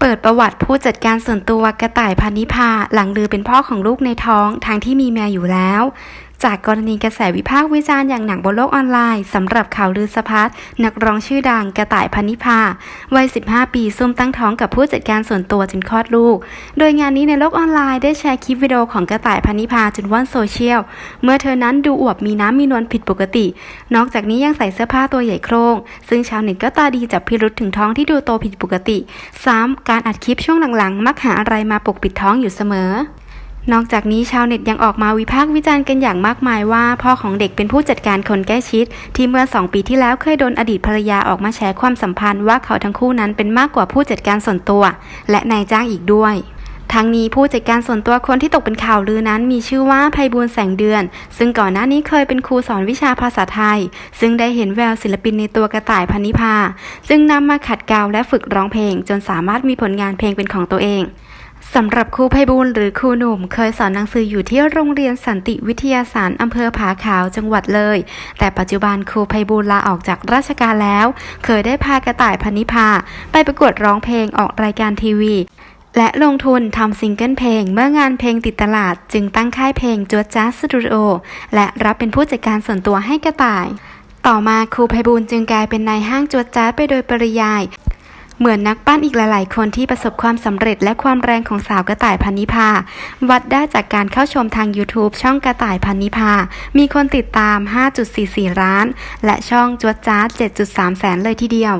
เปิดประวัติผู้จัดการส่วนตัวกระต่ายพานิพาหลังลือเป็นพ่อของลูกในท้องทางที่มีแมวอยู่แล้ว จากกรณีกระแสวิพากษ์วิจารณ์อย่างหนักบนโลกออนไลน์สำหรับข่าวลือสะพัดนักร้องชื่อดังกระต่ายพานิพาวัย 15 ปีซุ่มตั้งท้องกับผู้จัดการส่วนตัวจนคลอดลูก โดยงานนี้ในโลกออนไลน์ได้แชร์คลิปวิดีโอของกระต่ายพานิพาจนว่อนโซเชียล เมื่อเธอนั้นดูอวบมีน้ำมีนวลผิดปกติ นอกจากนี้ยังใส่เสื้อผ้าตัวใหญ่โครง ซึ่งชาวเน็ตก็ตาดีจับพิรุษถึงท้องที่ดูโตผิดปกติ ซ้ำการอัดคลิปช่วงหลังๆ มักหาอะไรมาปกปิดท้องอยู่เสมอ นอกจากนี้ชาวเน็ตยังออกมาวิพากษ์วิจารณ์กันอย่างมากมายว่า พ่อของเด็กเป็นผู้จัดการคนใกล้ชิด ที่เมื่อ 2 ปีที่แล้วเคยโดนอดีตภรรยาออกมาแชร์ความสัมพันธ์ว่าเขาทั้งคู่นั้นเป็นมากกว่าผู้จัดการส่วนตัว และนายจ้างอีกด้วยทั้งนี้ผู้จัดการส่วนตัวคนที่ตกเป็นข่าวลือนั้นมีชื่อว่าไพบูลแสงเดือน ซึ่งก่อนหน้านี้เคยเป็นครูสอนวิชาภาษาไทย ซึ่งได้เห็นแววศิลปินในตัวกระต่ายพันิพาจึงนำมาขัดเกลาและฝึกร้องเพลง จนสามารถมีผลงานเพลงเป็นของตัวเอง สำหรับครูไพบูลหรือครูหนุ่ม เคยสอนหนังสืออยู่ที่โรงเรียนสันติวิทยาศาสตร์อำเภอผาขาวจังหวัดเลย แต่ปัจจุบันครูไพบูลลาออกจากราชการแล้ว เคยได้พากระต่ายพนิพาไปประกวดร้องเพลงออกรายการทีวี และลงทุนทำซิงเกิลเพลง เมื่องานเพลงติดตลาด จึงตั้งค่ายเพลงจวดจ้าสตูดิโอและรับเป็นผู้จัดการส่วนตัวให้กระต่าย ต่อมาครูไพบูลจึงกลายเป็นนายห้างจวดจ้าไปโดยปริยาย เหมือนนักปั้นอีกหลาย ๆ คนที่ประสบความสำเร็จและความแรงของสาวกระต่ายพันนิพา วัดได้จากการเข้าชมทาง YouTube ช่องกระต่ายพันนิพา มีคนติดตาม 5.44ล้าน และช่องจวดจ้า7.3 แสนเลยทีเดียว